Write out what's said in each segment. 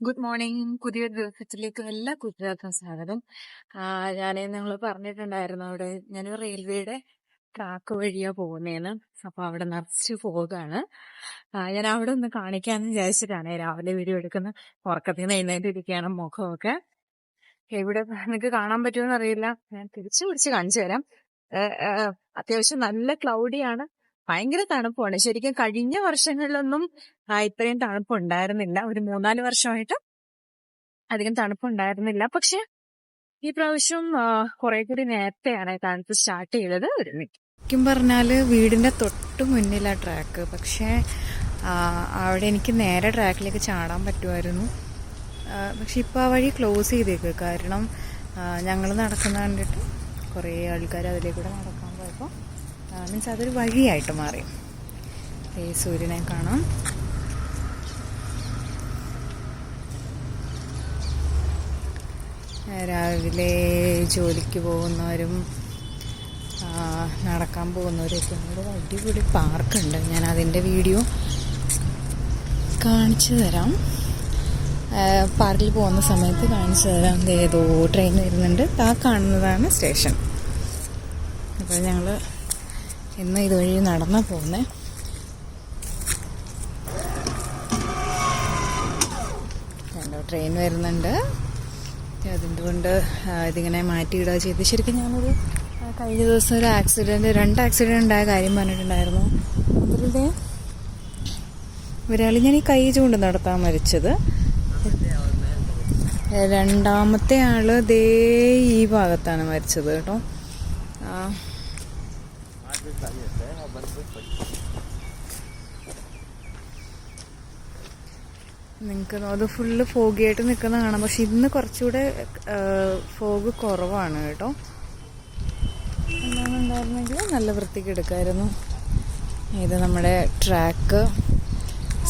Good morning. പുതിയൊരു ദിവസത്തിലേക്ക് എല്ലാ കുട്ടികൾക്കും സ്വാഗതം. ഞാൻ നിങ്ങൾ പറഞ്ഞിട്ടുണ്ടായിരുന്നു അവിടെ ഞാൻ റെയിൽവേയുടെ ട്രാക്ക് വഴിയാ പോകുന്നേന്ന്. അപ്പൊ അവിടെ നിറച്ച് പോകാണ് ഞാൻ അവിടെ ഒന്ന് കാണിക്കാന്ന് വിചാരിച്ചിട്ടാണ് രാവിലെ വീഡിയോ എടുക്കുന്ന. ഉറക്കത്തിൽ നിന്ന് എഴുന്നേറ്റിരിക്കുകയാണ് മുഖമൊക്കെ. എവിടെ നിങ്ങൾക്ക് കാണാൻ പറ്റുമെന്ന് അറിയില്ല ഞാൻ തിരിച്ചു പിടിച്ച് കാണിച്ചു തരാം. അത്യാവശ്യം നല്ല ക്ലൗഡിയാണ് ഭയങ്കര തണുപ്പാണ്. ശരിക്കും കഴിഞ്ഞ വർഷങ്ങളിലൊന്നും ഇത്രയും തണുപ്പ് ഉണ്ടായിരുന്നില്ല ഒരു മൂന്നാൽ വർഷമായിട്ട് അധികം തണുപ്പ് ഉണ്ടായിരുന്നില്ല പക്ഷെ ഈ പ്രാവശ്യം കുറെ കൂടി നേരത്തെയാണ് തണുപ്പ് സ്റ്റാർട്ട് ചെയ്തത് ഒരു ശരിക്കും പറഞ്ഞാൽ വീടിന്റെ തൊട്ട് മുന്നിലാ ട്രാക്ക്. പക്ഷേ അവിടെ എനിക്ക് നേരെ ട്രാക്കിലേക്ക് ചാടാൻ പറ്റുമായിരുന്നു. പക്ഷെ ഇപ്പോൾ ആ വഴി ക്ലോസ് ചെയ്തേക്ക്. കാരണം ഞങ്ങൾ നടക്കുന്ന കണ്ടിട്ട് കുറേ ആൾക്കാർ അതിലേക്കൂടെ പോയപ്പോൾ മീൻസ് അതൊരു വഴിയായിട്ട് മാറി. ഈ സൂര്യനെ കാണാം. രാവിലെ ജോലിക്ക് പോകുന്നവരും നടക്കാൻ പോകുന്നവരൊക്കെ ഇവിടെ അടിപൊളി പാർക്കുണ്ട് ഞാൻ അതിന്റെ വീഡിയോ കാണിച്ചു തരാം. പാർക്കിൽ പോകുന്ന സമയത്ത് കാണിച്ചു തരാം. ഏതോ ട്രെയിൻ വരുന്നുണ്ട്. ആ കാണുന്നതാണ് സ്റ്റേഷൻ അപ്പോൾ ഞങ്ങൾ ഇന്ന് ഇതുവഴി നടന്നു പോകുന്നേ കണ്ടോ ട്രെയിൻ വരുന്നുണ്ട്. അതിന്റെ കൊണ്ട് ആ, ഇതിങ്ങനെ മാറ്റിയിടുക ചെയ്ത്. ശരിക്കും ഞാനൊരു കഴിഞ്ഞ ദിവസം ഒരു ആക്സിഡന്റ് രണ്ട് ആക്സിഡന്റ് ഉണ്ടായ കാര്യം പറഞ്ഞിട്ടുണ്ടായിരുന്നു. അതിലൂടെ ഒരാൾ ഞാൻ ഈ കൈ ചൂണ്ട് നടത്താൻ മരിച്ചത്. രണ്ടാമത്തെ ആൾ ദേ ഈ ഭാഗത്താണ് മരിച്ചത് കേട്ടോ ആ, നിങ്ങൾക്ക് അത് ഫുള്ള് ഫോഗിയായിട്ട് നിൽക്കുന്ന കാണാം. പക്ഷെ ഇന്ന് കുറച്ചുകൂടെ ഫോഗ് കുറവാണ് കേട്ടോ. എന്താണെന്നുണ്ടായിരുന്നെങ്കിൽ നല്ല വൃത്തിക്ക് എടുക്കായിരുന്നു. ഇത് നമ്മുടെ ട്രാക്ക്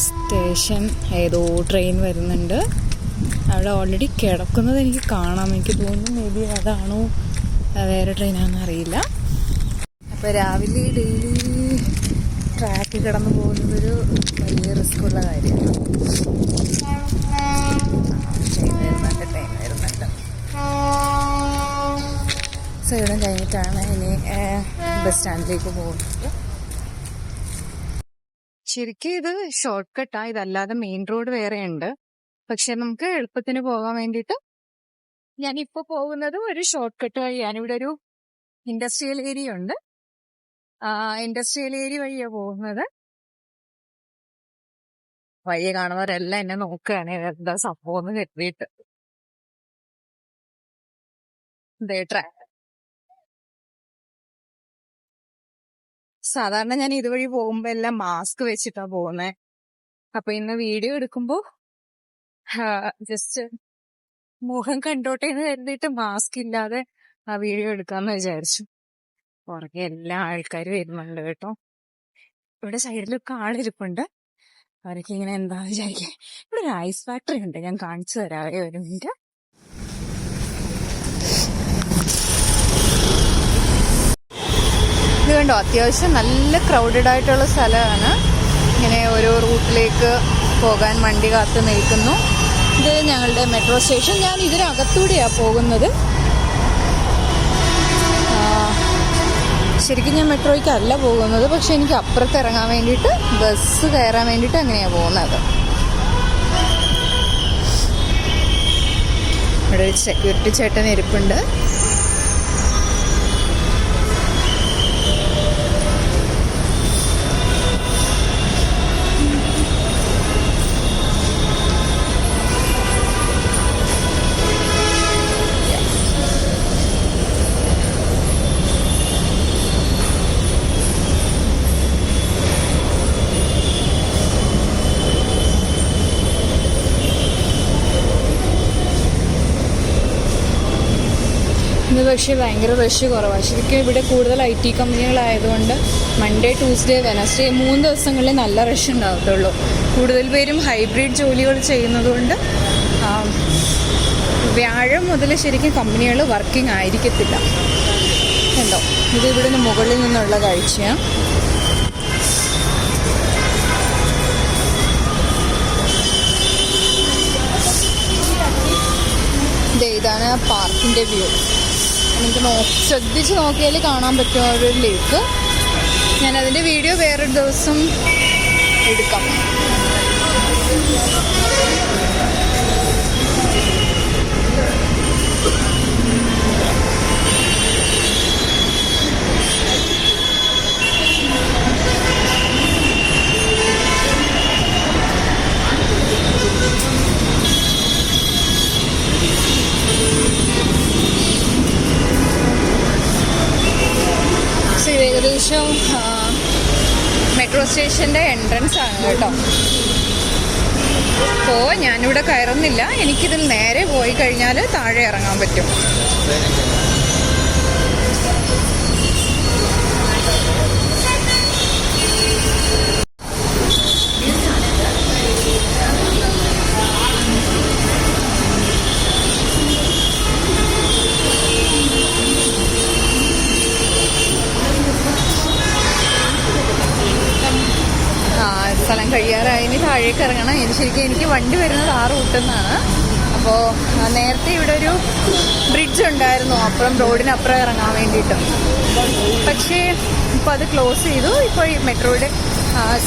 സ്റ്റേഷൻ ഏതോ ട്രെയിൻ വരുന്നുണ്ട്. അവിടെ ഓൾറെഡി കിടക്കുന്നത് എനിക്ക് കാണാം. എനിക്ക് തോന്നുന്നു മേ ബി അതാണോ വേറെ ട്രെയിനാണെന്ന് അറിയില്ല. അപ്പോൾ രാവിലെ ഡെയിലി ട്രാക്കിൽ കിടന്നു പോകുന്നതൊരു വലിയ റിസ്ക് ഉള്ള കാര്യമാണ്. ട്രെയിൻ വരുന്നുണ്ട് സൈഡും കഴിഞ്ഞിട്ടാണ് ഇനി ബസ് സ്റ്റാൻഡിലേക്ക് പോകുന്നത്. ശരിക്കും ഇത് ഷോർട്ട് കട്ടാ ഇതല്ലാതെ മെയിൻ റോഡ് വേറെ ഉണ്ട് പക്ഷെ നമുക്ക് എളുപ്പത്തിന് പോകാൻ വേണ്ടിയിട്ട് ഇപ്പൊ പോകുന്നത് ഒരു ഷോർട്ട് കട്ട് വഴിയാണ്. ഇവിടെ ഒരു ഇൻഡസ്ട്രിയൽ ഏരിയ ഉണ്ട്. ഇൻഡസ്ട്രിയൽ ഏരിയ വഴിയാ പോകുന്നത്. വഴി കാണുന്നവരെല്ലാം എന്നെ നോക്കുകയാണ്. എന്താ സംഭവം എന്ന് കരുതിയിട്ട് സാധാരണ ഞാൻ ഇതുവഴി പോകുമ്പോ എല്ലാം മാസ്ക് വെച്ചിട്ടാ പോകുന്നേ. അപ്പൊ ഇന്ന് വീഡിയോ എടുക്കുമ്പോ ജസ്റ്റ് മുഖം കണ്ടോട്ടെ എന്ന് കരുതിയിട്ട് മാസ്ക് ഇല്ലാതെ ആ വീഡിയോ എടുക്കാന്ന് വിചാരിച്ചു. പുറകെ എല്ലാ ആൾക്കാരും വരുന്നുണ്ട് കേട്ടോ. ഇവിടെ സൈഡിലൊക്കെ ആളിരിപ്പുണ്ട്. അവരൊക്കെ ഇങ്ങനെ എന്താ വിചാരിക്കുക ഇവിടെ ഒരു ഐസ് ഫാക്ടറി ഉണ്ട്. ഞാൻ കാണിച്ചു തരാവേ ഒരു മിനിറ്റ്. ഇത് കണ്ടോ? അത്യാവശ്യം നല്ല ക്രൗഡഡ് ആയിട്ടുള്ള സ്ഥലമാണ്. ഇങ്ങനെ ഓരോ റൂട്ടിലേക്ക് പോകാൻ വണ്ടി കാത്തു നിൽക്കുന്നു. ഇത് ഞങ്ങളുടെ മെട്രോ സ്റ്റേഷൻ ഞാൻ ഇതിനകത്തൂടെയാണ് പോകുന്നത്. ശരിക്കും ഞാൻ മെട്രോയ്ക്ക് അല്ല പോകുന്നത് പക്ഷെ എനിക്ക് അപ്പുറത്ത് ഇറങ്ങാൻ വേണ്ടിയിട്ട് ബസ് കയറാൻ വേണ്ടിയിട്ട് അങ്ങനെയാണ് പോകുന്നത്. ഇവിടെ ഒരു സെക്യൂരിറ്റി ചേട്ടൻ ഇരിപ്പുണ്ട്. പക്ഷേ ഭയങ്കര റഷ് കുറവാണ് ശരിക്കും ഇവിടെ കൂടുതൽ ഐ ടി കമ്പനികളായതുകൊണ്ട് മൺഡേ ട്യൂസ്ഡേ വെനസ്ഡേ മൂന്ന് ദിവസങ്ങളിൽ നല്ല റഷ് ഉണ്ടാകത്തുള്ളൂ. കൂടുതൽ പേരും ഹൈബ്രിഡ് ജോലികൾ ചെയ്യുന്നതുകൊണ്ട് വ്യാഴം മുതൽ ശരിക്കും കമ്പനികൾ വർക്കിംഗ് ആയിരിക്കത്തില്ല. കണ്ടോ? ഇത് ഇവിടുന്ന് മുകളിൽ നിന്നുള്ള കാഴ്ചയാണ് പാർക്കിന്റെ വ്യൂ എനിക്ക് നോ ശ്രദ്ധിച്ച് നോക്കിയാൽ കാണാൻ പറ്റും ഒരു ലേക്ക് ഞാൻ അതിന്റെ വീഡിയോ വേറൊരു ദിവസം എടുക്കാം. ഏകദേശം മെട്രോ സ്റ്റേഷന്റെ എൻട്രൻസ് ആണ് കേട്ടോ. അപ്പോൾ ഞാനിവിടെ കയറുന്നില്ല. എനിക്കിതിൽ നേരെ പോയി കഴിഞ്ഞാൽ താഴെ ഇറങ്ങാൻ പറ്റും. താഴേക്ക് ഇറങ്ങണം ഇത് ശരിക്കും എനിക്ക് വണ്ടി വരുന്നത് ആറ് റൂട്ടിൽ നിന്നാണ് അപ്പോൾ നേരത്തെ ഇവിടെ ഒരു ബ്രിഡ്ജ് ഉണ്ടായിരുന്നു. അപ്പുറം റോഡിനപ്പുറം ഇറങ്ങാൻ വേണ്ടിയിട്ട്. പക്ഷേ ഇപ്പോൾ അത് ക്ലോസ് ചെയ്തു. ഇപ്പോൾ ഈ മെട്രോയുടെ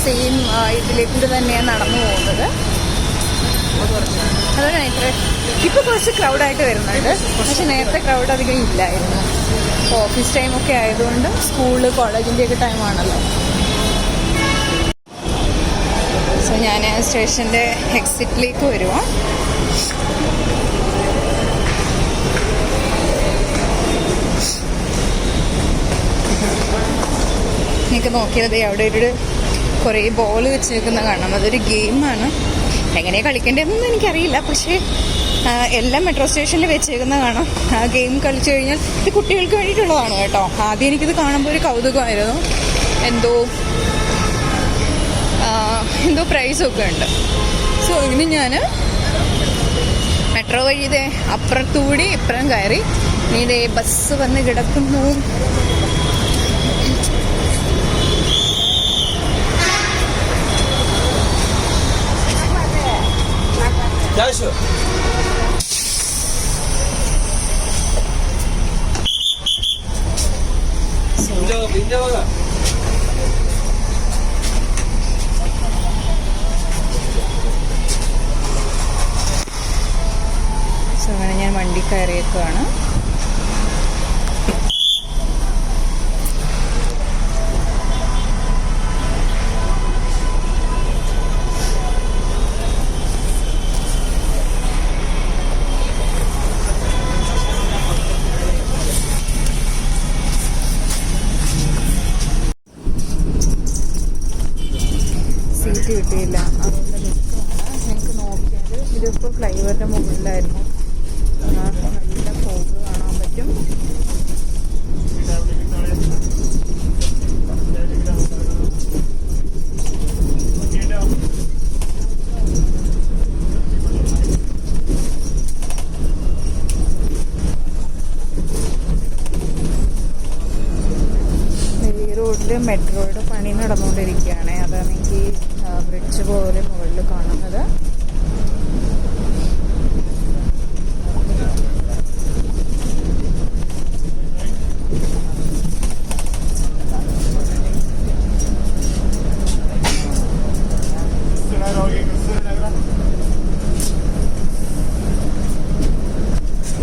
സെയിം ഇതിലേക്ക് തന്നെയാണ് നടന്നു പോകുന്നത്. അതാണ് ഇത്ര. ഇപ്പോൾ കുറച്ച് ക്രൗഡായിട്ട് വരുന്നുണ്ട്. പക്ഷെ നേരത്തെ ക്രൗഡ് അധികം ഇല്ലായിരുന്നു. ഓഫീസ് ടൈമൊക്കെ ആയതുകൊണ്ട് സ്കൂൾ കോളേജിന്റെയൊക്കെ ടൈമാണല്ലോ സോ ഞാൻ സ്റ്റേഷന്റെ എക്സിറ്റിലേക്ക് വരുവാ. എനിക്ക് നോക്കിയാൽ അവിടെ ഒരു കുറേ ബോൾ വെച്ചേക്കുന്ന കാണാം. അതൊരു ഗെയിമാണ് എങ്ങനെയാണ് കളിക്കേണ്ടതെന്നൊന്നും എനിക്കറിയില്ല. പക്ഷേ എല്ലാം മെട്രോ സ്റ്റേഷനിൽ വെച്ചേക്കുന്ന കാണാം. ആ ഗെയിം കളിച്ചു കഴിഞ്ഞാൽ ഇത് കുട്ടികൾക്ക് വേണ്ടിയിട്ടുള്ളതാണ് കേട്ടോ. ആദ്യം എനിക്കിത് കാണുമ്പോൾ ഒരു കൗതുകമായിരുന്നു. എന്തോ എന്തോ പ്രൈസൊക്കെ ഉണ്ട്. സോ ഇനി ഞാൻ മെട്രോ വഴി ഇതേ അപ്പുറത്തുകൂടി ഇപ്പുറം കയറി ഇനി ഇതേ ബസ് വന്ന് കിടക്കുന്നു. വിൻഡോ വിൻഡോ കയറിയേക്കുവാണ്. മെട്രോയുടെ പണി നടന്നുകൊണ്ടിരിക്കുകയാണ്. അതാണെങ്കിൽ ബ്രിഡ്ജ് പോലെ മുകളിൽ കാണുന്നത്.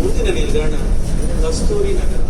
ഊതിനഗയിൽ കസ്തൂരി നഗരം.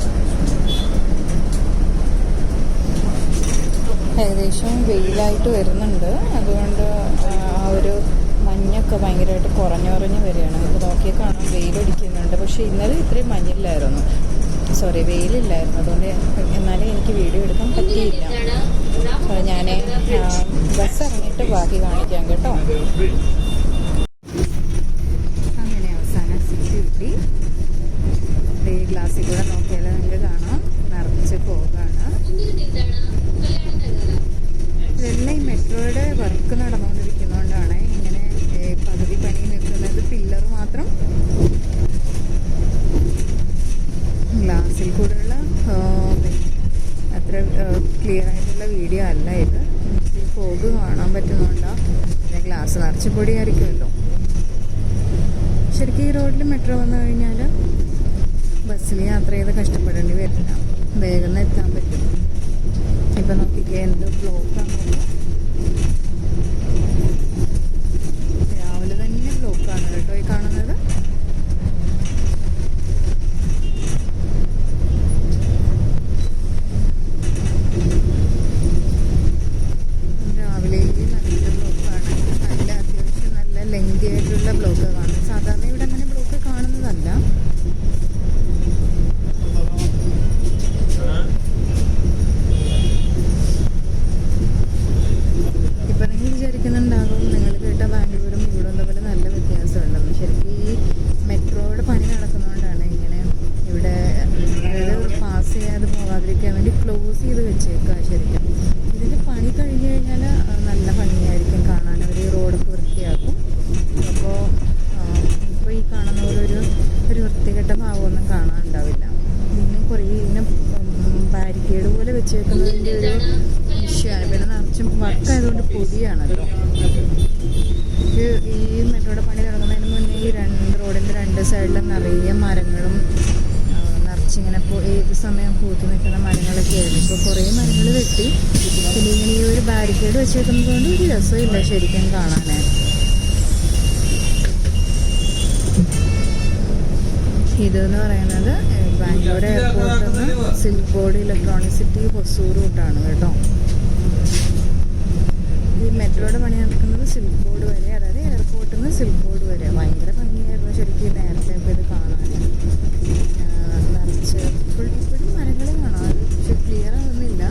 ഏകദേശം വെയിലായിട്ട് വരുന്നുണ്ട്. അതുകൊണ്ട് ആ, ഒരു മഞ്ഞൊക്കെ ഭയങ്കരമായിട്ട് കുറഞ്ഞുറഞ്ഞ് വരികയാണ്. നമുക്ക് നോക്കിയാൽ കാണാം. വെയിലടിക്കുന്നുണ്ട്. പക്ഷേ ഇന്നലെ ഇത്രയും മഞ്ഞില്ലായിരുന്നു. സോറി വെയിലില്ലായിരുന്നു. അതുകൊണ്ട് എന്നാലും എനിക്ക് വീഡിയോ എടുക്കാൻ പറ്റിയില്ല. അപ്പോൾ ഞാൻ ബസ് ഇറങ്ങിയിട്ട് ബാക്കി കാണിക്കാം കേട്ടോ. അങ്ങനെ അവസാനം സീറ്റ് കിട്ടി. ദേ ഗ്ലാസ്സിൽ കൂടെ നോക്കിയാൽ നിങ്ങൾക്ക് കാണാം. നിറച്ച് പോകാണ് വെള്ളി മെട്രോയുടെ വർക്ക് നടന്നുകൊണ്ടിരിക്കുന്നതുകൊണ്ടാണ് ഇങ്ങനെ പകുതി പണി നിൽക്കുന്നത്. പില്ലർ മാത്രം ഗ്ലാസ്സിൽ കൂടെയുള്ള അത്ര ക്ലിയർ ആയിട്ടുള്ള വീഡിയോ അല്ല ഇത്. ഫോഗ് കാണാൻ പറ്റുന്നുണ്ടാവും പിന്നെ ഗ്ലാസ് നിറച്ച് പൊടിയായിരിക്കുമല്ലോ. ശരിക്കും ഈ റോഡിൽ മെട്രോ വന്നു കഴിഞ്ഞാൽ ബസ്സിൽ യാത്ര ചെയ്ത് കഷ്ടപ്പെടേണ്ടി വരില്ല. വേഗം എത്താൻ floor. ഒരു ശരിക്കും ശരിക്കും കാണാനായിട്ട്. ഇതെന്ന് പറയുന്നത് ബാംഗ്ലൂർ എയർപോർട്ടിൽ നിന്ന് silk board electronic city Hosur റൂട്ടാണ് കേട്ടോ. ഈ മെട്രോയുടെ പണി നടക്കുന്നത് സിൽക്ക് ബോർഡ് വരെ അതായത് എയർപോർട്ടിൽ നിന്ന് സിൽക്ക് ബോർഡ് വരെ. ഭയങ്കര ഭംഗിയായിരുന്നു ശരിക്കും നേരത്തെ ഇത് കാണാൻ. നിറച്ച് ഇപ്പോഴും ഇപ്പോഴും മരങ്ങൾ കാണാം. അത് പക്ഷെ ക്ലിയർ ആവുന്നില്ല.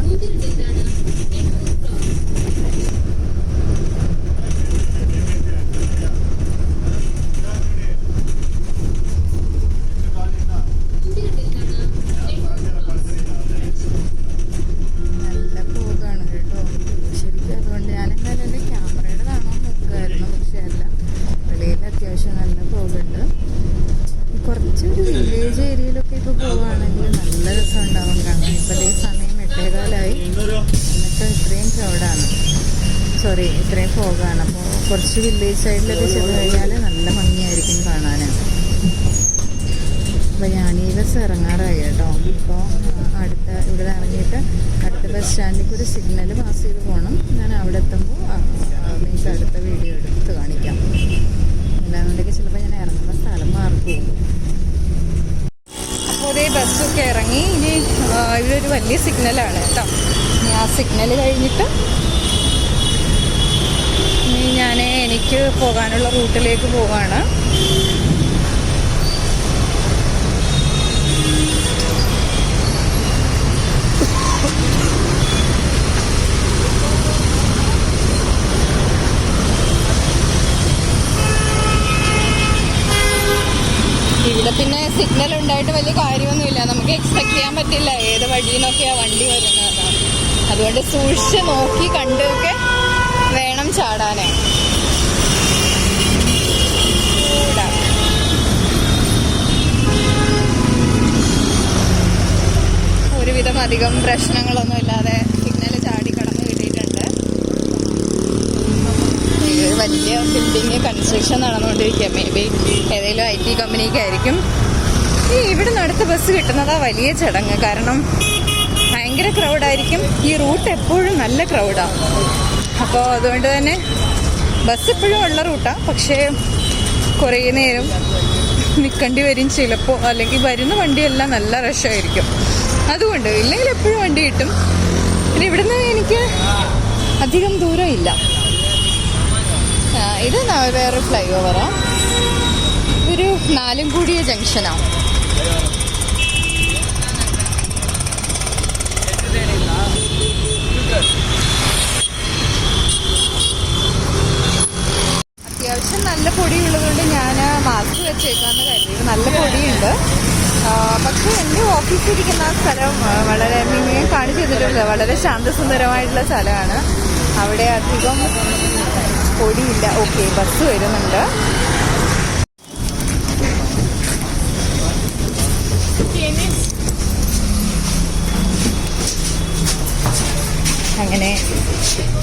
സോറി ഇത്രയും ഫോഗാണ്. അപ്പോൾ കുറച്ച് വില്ലേജ് സൈഡിലൊക്കെ ചെന്ന് കഴിഞ്ഞാൽ നല്ല ഭംഗിയായിരിക്കും കാണാൻ അപ്പോൾ ഞാൻ ഈ ബസ് ഇറങ്ങാറായി കേട്ടോ. ഇപ്പോൾ അടുത്ത ഇവിടെ ഇറങ്ങിയിട്ട് അടുത്ത ബസ് സ്റ്റാൻഡിലേക്ക് ഒരു സിഗ്നൽ പാസ് ചെയ്ത് പോകണം ഞാൻ അവിടെ എത്തുമ്പോൾ മീൻസ് അടുത്ത വീഡിയോ എടുത്ത് കാണിക്കാം. അല്ലാന്നുണ്ടെങ്കിൽ ചിലപ്പോൾ ഞാൻ ഇറങ്ങുന്ന സ്ഥലം മാറി പോകും. അപ്പോൾ ഇതേ ബസ്സൊക്കെ ഇറങ്ങി. ഇനി ഇവിടെ ഒരു വലിയ സിഗ്നലാണ് കേട്ടോ. ആ സിഗ്നൽ കഴിഞ്ഞിട്ട് ഇനി ഞാൻ എനിക്ക് പോകാനുള്ള റൂട്ടിലേക്ക് പോവാണ്. ഇവിടെ പിന്നെ സിഗ്നൽ ഉണ്ടായിട്ട് വലിയ കാര്യമൊന്നുമില്ല. നമുക്ക് എക്സ്പെക്ട് ചെയ്യാൻ പറ്റില്ല. ഏത് വഴിയിൽ വണ്ടി വരുന്നത്. അതുകൊണ്ട് സൂക്ഷിച്ച് നോക്കി കണ്ടൊക്കെ ചാടാനേ. ചൂടാ. ഒരുവിധം അധികം പ്രശ്നങ്ങളൊന്നും ഇല്ലാതെ സിഗ്നൽ ചാടി കടന്നു കിട്ടിയിട്ടുണ്ട്. വലിയ ബിൽഡിങ് കൺസ്ട്രക്ഷൻ നടന്നുകൊണ്ടിരിക്കുക മേ ബി ഏതെങ്കിലും ഐ ടി കമ്പനിക്കായിരിക്കും ഈ ഇവിടെ അടുത്ത ബസ് കിട്ടുന്നതാ വലിയ ചടങ്ങ്. കാരണം ഭയങ്കര ക്രൗഡായിരിക്കും ഈ റൂട്ട് എപ്പോഴും നല്ല ക്രൗഡാണ് അപ്പോൾ അതുകൊണ്ട് തന്നെ ബസ് എപ്പോഴും ഉള്ള റൂട്ടാണ് പക്ഷേ കുറേ നേരം നിൽക്കേണ്ടി വരും ചിലപ്പോൾ. അല്ലെങ്കിൽ വരുന്ന വണ്ടിയെല്ലാം നല്ല റഷായിരിക്കും അതുകൊണ്ട് ഇല്ലെങ്കിൽ എപ്പോഴും വണ്ടി കിട്ടും. പിന്നെ ഇവിടുന്ന് എനിക്ക് അധികം ദൂരം ഇല്ല. ഇത് വേറെ ഫ്ലൈ ഓവറാണ് ഇതൊരു നാലും കൂടിയ ജംഗ്ഷനാണ് അത്യാവശ്യം നല്ല പൊടി ഉള്ളതുകൊണ്ട് ഞാൻ മാസ്ക് വെച്ചേക്കാന്ന് കരുതി. നല്ല പൊടിയുണ്ട്. പക്ഷേ എന്റെ ഓഫീസിലിരിക്കുന്ന ആ സ്ഥലം വളരെ മിനിയും കാണിച്ചു തന്നിട്ടുണ്ട് വളരെ ശാന്തസുന്ദരമായിട്ടുള്ള സ്ഥലമാണ്. അവിടെ അധികം പൊടിയില്ല. ഓക്കെ ബസ് വരുന്നുണ്ട്. അങ്ങനെ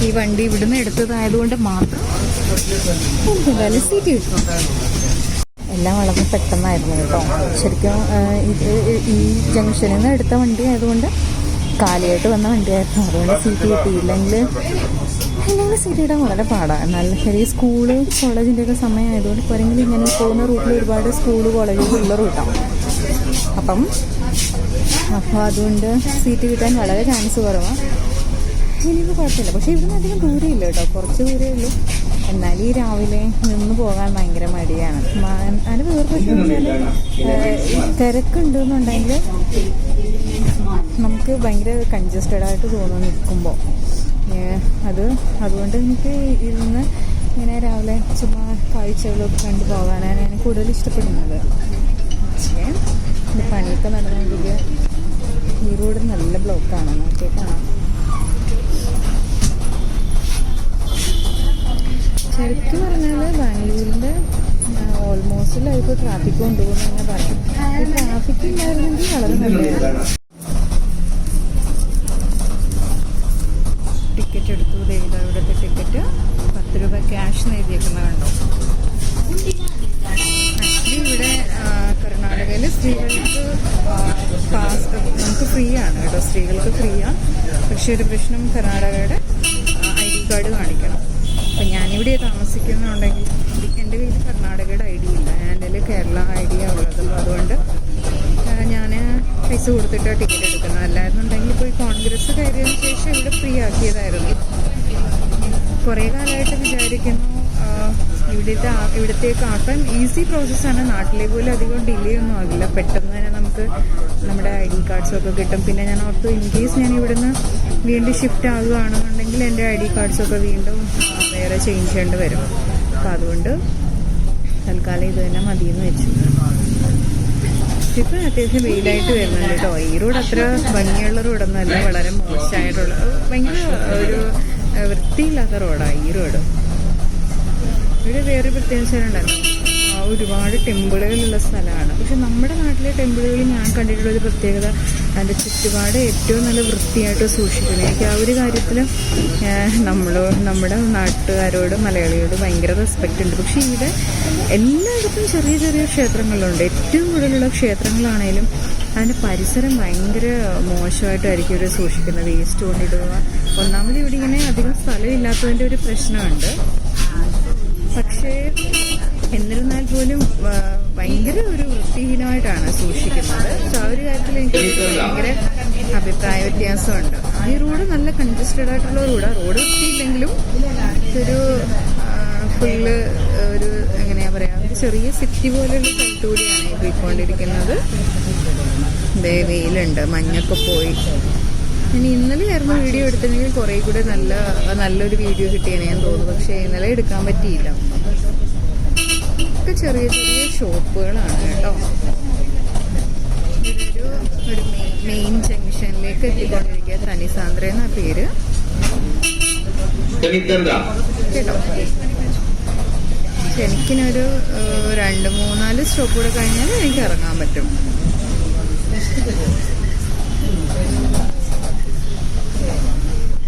ഈ വണ്ടി ഇവിടുന്ന് എടുത്തതായതുകൊണ്ട് മാത്രം വില സീറ്റ് കിട്ടും. എല്ലാം വളരെ പെട്ടെന്നായിരുന്നു കേട്ടോ. ശരിക്കും ഇത് ഈ ജംഗ്ഷനിൽ നിന്ന് എടുത്ത വണ്ടി ആയതുകൊണ്ട് കാലിയായിട്ട് വന്ന വണ്ടിയായിരുന്നു. അതുകൊണ്ട് സീറ്റ് കിട്ടിയില്ലെങ്കിൽ അല്ലെങ്കിൽ സീറ്റ് ഇടാൻ വളരെ പാടാണ് നല്ല ശരി സ്കൂൾ കോളേജിന്റെ ഒക്കെ സമയമായതുകൊണ്ട് പോരെങ്കിലും ഇങ്ങനെ പോകുന്ന റൂട്ടിൽ ഒരുപാട് സ്കൂൾ കോളേജുകൾ ഉള്ള റൂട്ടാണ് അപ്പം അപ്പോൾ അതുകൊണ്ട് സീറ്റ് കിട്ടാൻ വളരെ ചാൻസ് കുറവാണ് ഇനിയിപ്പോൾ കുഴപ്പമില്ല. പക്ഷേ ഇവിടുന്ന് അധികം ദൂരമില്ല കേട്ടോ. കുറച്ച് ദൂരമേ ഉള്ളൂ. എന്നാൽ ഈ രാവിലെ നിന്ന് പോകാൻ ഭയങ്കര മടിയാണ്. അതിന് വേറെ പ്രശ്നം തിരക്കുണ്ടെന്നുണ്ടെങ്കിൽ നമുക്ക് ഭയങ്കര കൺജസ്റ്റഡ് ആയിട്ട് തോന്നും നിൽക്കുമ്പോൾ അത് അതുകൊണ്ട് എനിക്ക് ഇന്ന് ഇങ്ങനെ രാവിലെ ചുമ്മാ കാഴ്ചകളൊക്കെ കണ്ടു പോകാനാണ് ഞാൻ കൂടുതൽ ഇഷ്ടപ്പെടുന്നത്. പക്ഷേ പണിയൊക്കെ നടന്നുകൊണ്ടിരിക്കുക. ഈ റോഡ് നല്ല ബ്ലോക്കാണ് നോക്കിയാൽ കാണാം. ശരിക്കും പറഞ്ഞാൽ ബാംഗ്ലൂരിന്റെ ഓൾമോസ്റ്റ് ലൈഫ് ട്രാഫിക് കൊണ്ടുപോകുന്നു തന്നെ പറയാം ട്രാഫിക് ഉണ്ടായിരുന്നെങ്കിൽ വളരെ നല്ലതാണ് ടിക്കറ്റ് എടുത്തു ദേ ഇതാ ഇവിടുത്തെ ടിക്കറ്റ് പത്ത് രൂപ ക്യാഷ് എഴുതിയേക്കുന്ന കണ്ടോ. ഇവിടെ കർണാടകയിൽ സ്ത്രീകൾക്ക് പാസ് നമുക്ക് ഫ്രീ ആണ് കേട്ടോ. സ്ത്രീകൾക്ക് ഫ്രീ ആണ് പക്ഷേ ഒരു പ്രശ്നം കർണാടകയുടെ ഐ ഡി കാർഡ് കാണിക്കണം. അപ്പം ഞാനിവിടെ താമസിക്കുന്നുണ്ടെങ്കിൽ എന്റെ കയ്യിൽ കർണാടകയുടെ ഐ ഡി ഇല്ല. എന്റെ കേരള ഐ ഡി ഉള്ളത്. അതുകൊണ്ട് ഞാൻ പൈസ കൊടുത്തിട്ട് ടിക്കറ്റ് എടുക്കുന്നത്. അല്ലായിരുന്നുണ്ടെങ്കിൽ പോയി കോൺഗ്രസ് കയറിയതിന് ശേഷം ഇവിടെ ഫ്രീ ആക്കിയതായിരുന്നു. കുറേ കാലമായിട്ട് വിചാരിക്കുന്നു ഇവിടുത്തെ ആ- ഇവിടത്തേക്ക് ആക്കാൻ ഈസി പ്രോസസ്സാണ് നാട്ടിലെ പോലും അധികം ഡിലേ ഒന്നും ആകില്ല പെട്ടെന്ന് തന്നെ നമുക്ക് നമ്മുടെ ഐ ഡി കാർഡ്സൊക്കെ കിട്ടും. പിന്നെ ഞാൻ ഓർത്തു ഇൻ കേസ് ഞാൻ ഇവിടുന്ന് വീണ്ടും ഷിഫ്റ്റ് ആകുകയാണെന്നുണ്ടെങ്കിൽ എന്റെ ഐ ഡി കാർഡ്സൊക്കെ വീണ്ടും വേറെ ചേഞ്ച് ചെയ്യേണ്ടി വരും. അപ്പോൾ അതുകൊണ്ട് തൽക്കാലം ഇത് തന്നെ മതിയെന്ന് വെച്ചു. ഇപ്പം അത്യാവശ്യം വെയിലായിട്ട് വരുന്നുണ്ട് കേട്ടോ. ഈ റോഡ് അത്ര ഭംഗിയുള്ള റോഡൊന്നുമല്ല വളരെ മോശമായിട്ടുള്ള ഭയങ്കര ഒരു വൃത്തിയില്ലാത്ത റോഡാണ് ഈ റോഡ് ഇവിടെ വേറെ പ്രത്യേകിച്ച് ഉണ്ടല്ലോ. ആ, ഒരുപാട് ടെമ്പിളുകളുള്ള സ്ഥലമാണ്. പക്ഷെ നമ്മുടെ നാട്ടിലെ ടെമ്പിളുകളിൽ ഞാൻ കണ്ടിട്ടുള്ള ഒരു പ്രത്യേകത അതിന്റെ ചുറ്റുപാട് ഏറ്റവും നല്ല വൃത്തിയായിട്ട് സൂക്ഷിക്കുന്നത് എനിക്ക് ആ ഒരു കാര്യത്തിൽ നമ്മൾ നമ്മുടെ നാട്ടുകാരോട് മലയാളിയോട് ഭയങ്കര റെസ്പെക്റ്റ് ഉണ്ട്. പക്ഷേ ഇവിടെ എല്ലായിടത്തും ചെറിയ ചെറിയ ക്ഷേത്രങ്ങളുണ്ട്. ഏറ്റവും കൂടുതലുള്ള ക്ഷേത്രങ്ങളാണേലും അതിന്റെ പരിസരം ഭയങ്കര മോശമായിട്ടായിരിക്കും ഇവർ സൂക്ഷിക്കുന്നത്. വേസ്റ്റ് കൊണ്ടിടുക ഒന്നാമത് ഇവിടെ ഇങ്ങനെ അധികം സ്ഥലമില്ലാത്തതിന്റെ ഒരു പ്രശ്നമുണ്ട്. പക്ഷേ ഭയങ്കര ഒരു വൃത്തിഹീനമായിട്ടാണ് സൂക്ഷിക്കുന്നത്. സോ ആ ഒരു കാര്യത്തിൽ എനിക്ക് ഭയങ്കര അഭിപ്രായ വ്യത്യാസമുണ്ട് ഈ റോഡ് നല്ല കൺജസ്റ്റഡ് ആയിട്ടുള്ള റോഡാണ് റോഡ് വൃത്തിയില്ലെങ്കിലും ഇതൊരു ഫുള്ള് ഒരു എങ്ങനെയാ പറയാ ഒരു ചെറിയ സിറ്റി പോലെയുള്ള സ്ഥലത്തുകൂടിയാണ് ഈ പോയിക്കൊണ്ടിരിക്കുന്നത്. വെയിലുണ്ട്. മഞ്ഞൊക്കെ പോയി. ഞാൻ ഇന്നലെ ആയിരുന്നു വീഡിയോ എടുത്തിട്ടുണ്ടെങ്കിൽ കുറേ കൂടെ നല്ല നല്ലൊരു വീഡിയോ കിട്ടിയേനെ ഞാൻ തോന്നുന്നു. പക്ഷേ ഇന്നലെ എടുക്കാൻ പറ്റിയില്ല. ഒക്കെ ചെറിയ ചെറിയ ഷോപ്പുകളാണ് കേട്ടോ. ഇതൊരു ഒരു മെയിൻ ജംഗ്ഷനിലേക്ക് എത്തിക്കൊണ്ടിരിക്കുക. തനിസാന്ദ്ര എന്ന പേര്. കേട്ടോ. എനിക്കിനൊരു രണ്ട് മൂന്നാൽ സ്റ്റോപ്പ് കൂടെ കഴിഞ്ഞാൽ എനിക്ക് ഇറങ്ങാൻ പറ്റും.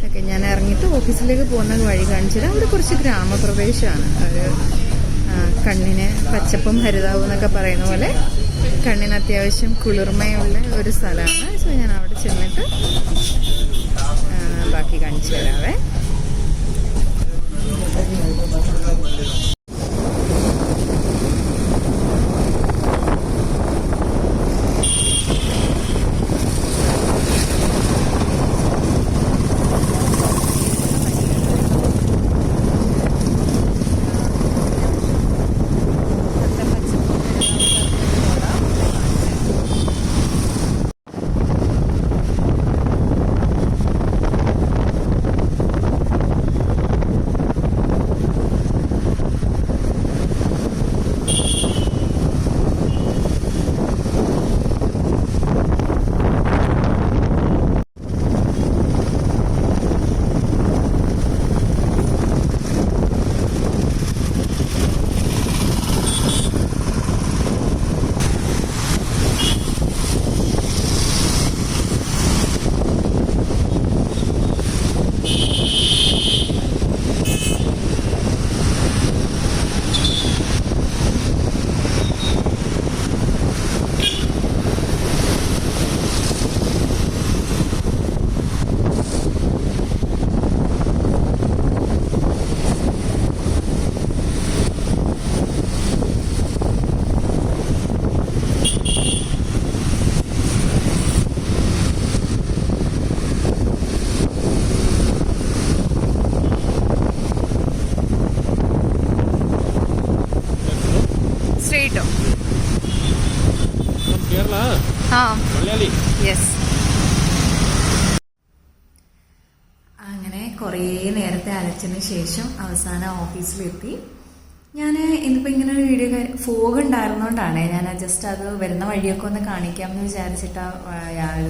ഓക്കെ ഞാൻ ഇറങ്ങിയിട്ട് ഓഫീസിലേക്ക് പോകുന്ന വഴി കാണിച്ചാൽ അവിടെ കുറച്ച് ഗ്രാമപ്രദേശമാണ്. ആ, കണ്ണിന് പച്ചപ്പും ഹരിതാവും എന്നൊക്കെ പറയുന്ന പോലെ കണ്ണിന് അത്യാവശ്യം കുളിർമയുള്ള ഒരു സ്ഥലമാണ്. സോ ഞാൻ അവിടെ ചെന്നിട്ട് ബാക്കി കാണിച്ചു തരാവേ. യെസ് അങ്ങനെ കുറേ നേരത്തെ അലച്ചതിന് ശേഷം അവസാനം ഓഫീസിലെത്തി. ഞാൻ ഇന്നിപ്പോൾ ഇങ്ങനെ ഒരു വീഡിയോ ഫോഗ് ഉണ്ടായിരുന്നോണ്ടാണ് ഞാൻ ജസ്റ്റ് അത് വരുന്ന വഴിയൊക്കെ ഒന്ന് കാണിക്കാമെന്ന് വിചാരിച്ചിട്ടാണ്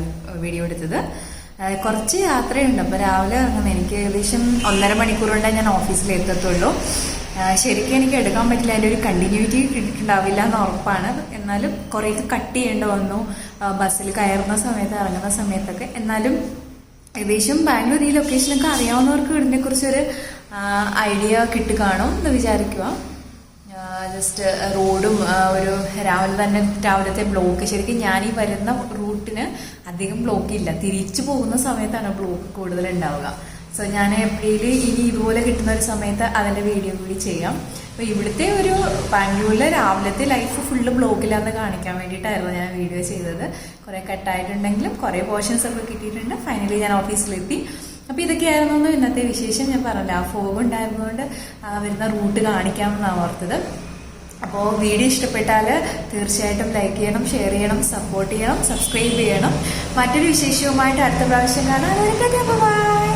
വീഡിയോ എടുത്തത്. കുറച്ച് യാത്രയുണ്ട്. അപ്പോൾ രാവിലെ ഇറങ്ങുന്നത് എനിക്ക് ഏകദേശം ഒന്നര മണിക്കൂർ കൊണ്ടേ ഞാൻ ഓഫീസിൽ എത്തത്തുള്ളൂ ശരിക്കും എനിക്ക് എടുക്കാൻ പറ്റില്ല. അതിന്റെ ഒരു കണ്ടിന്യൂറ്റി കിട്ടിയിട്ടുണ്ടാവില്ല എന്ന് ഉറപ്പാണ്. എന്നാലും കുറേയൊക്കെ കട്ട് ചെയ്യേണ്ടി വന്നു. ബസ്സിൽ കയറുന്ന സമയത്ത് ഇറങ്ങുന്ന സമയത്തൊക്കെ. എന്നാലും ഏകദേശം ബാംഗ്ലൂർ ഈ ലൊക്കേഷനൊക്കെ അറിയാവുന്നവർക്ക് ഇതിനെ കുറിച്ചൊരു ഐഡിയ കിട്ടി കാണും എന്ന് വിചാരിക്കുക. ജസ്റ്റ് റോഡും ഒരു രാവിലെ തന്നെ രാവിലത്തെ ബ്ലോക്ക് ശരിക്കും ഞാൻ ഈ വരുന്ന റൂട്ടിന് അധികം ബ്ലോക്ക് ഇല്ല. തിരിച്ചു പോകുന്ന സമയത്താണ് ബ്ലോക്ക് കൂടുതൽ ഉണ്ടാവുക. സോ ഞാൻ എപ്പോഴേലും ഇനി ഇതുപോലെ കിട്ടുന്ന ഒരു സമയത്ത് അതിന്റെ വീഡിയോ കൂടി ചെയ്യാം. അപ്പോൾ ഇവിടുത്തെ ഒരു ബാംഗ്ലൂരിലെ രാവിലത്തെ ലൈഫ് ഫുള്ള് ബ്ലോഗിലാന്ന് കാണിക്കാൻ വേണ്ടിയിട്ടായിരുന്നു ഞാൻ വീഡിയോ ചെയ്തത്. കുറെ കട്ടായിട്ടുണ്ടെങ്കിലും കുറേ പോർഷൻസ് ഒക്കെ കിട്ടിയിട്ടുണ്ട്. ഫൈനലി ഞാൻ ഓഫീസിലെത്തി അപ്പൊ ഇതൊക്കെയായിരുന്നു ഇന്നത്തെ വിശേഷം ഞാൻ പറഞ്ഞില്ല ആ ഫോഗ് ഉണ്ടായിരുന്നുകൊണ്ട് ആ വരുന്ന റൂട്ട് കാണിക്കാമെന്നാണ് ഓർത്തത്. അപ്പോൾ വീഡിയോ ഇഷ്ടപ്പെട്ടാൽ തീർച്ചയായിട്ടും ലൈക്ക് ചെയ്യണം ഷെയർ ചെയ്യണം സപ്പോർട്ട് ചെയ്യണം സബ്സ്ക്രൈബ് ചെയ്യണം. മറ്റൊരു വിശേഷവുമായിട്ട് അടുത്ത പ്രാവശ്യം കാണാം. ബൈ